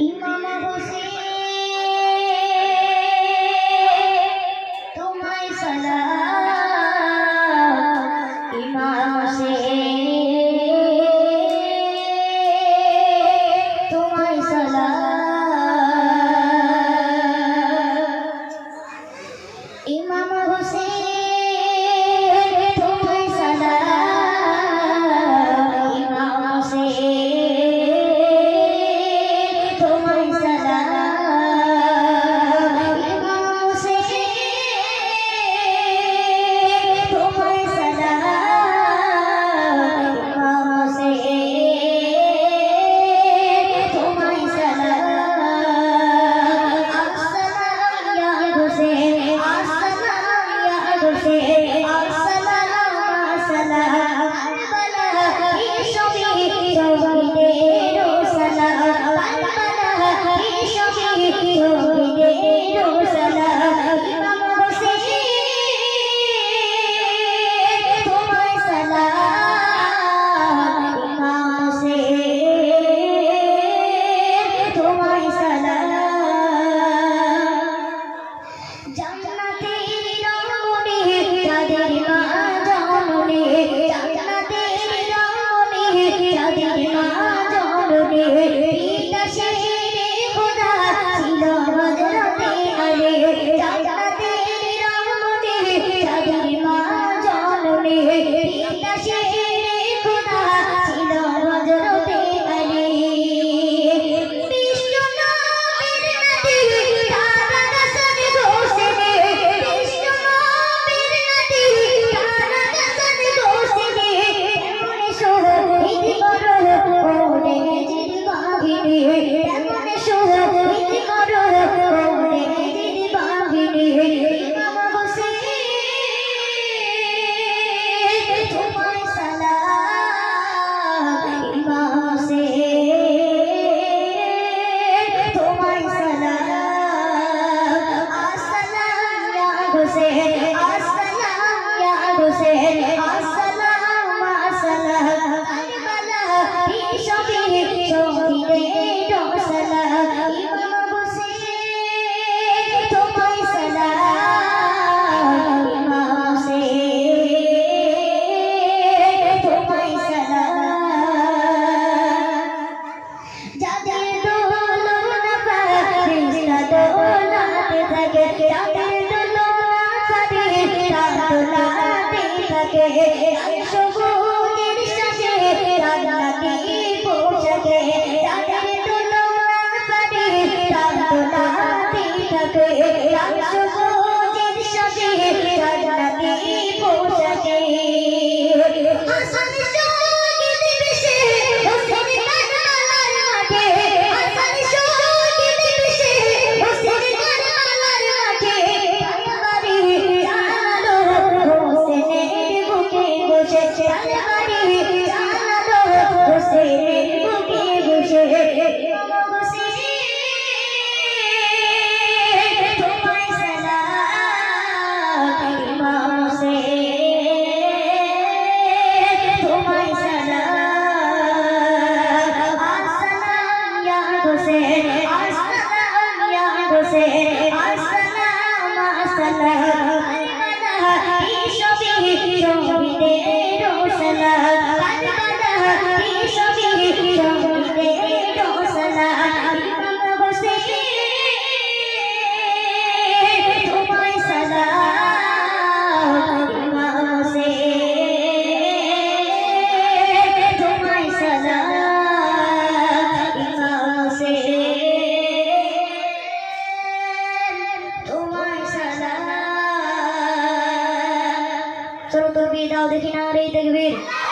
Y como for السلام يا حسين السلام السلام সবই চোখ দিয়ে পোশাকে। نعرہ تكبير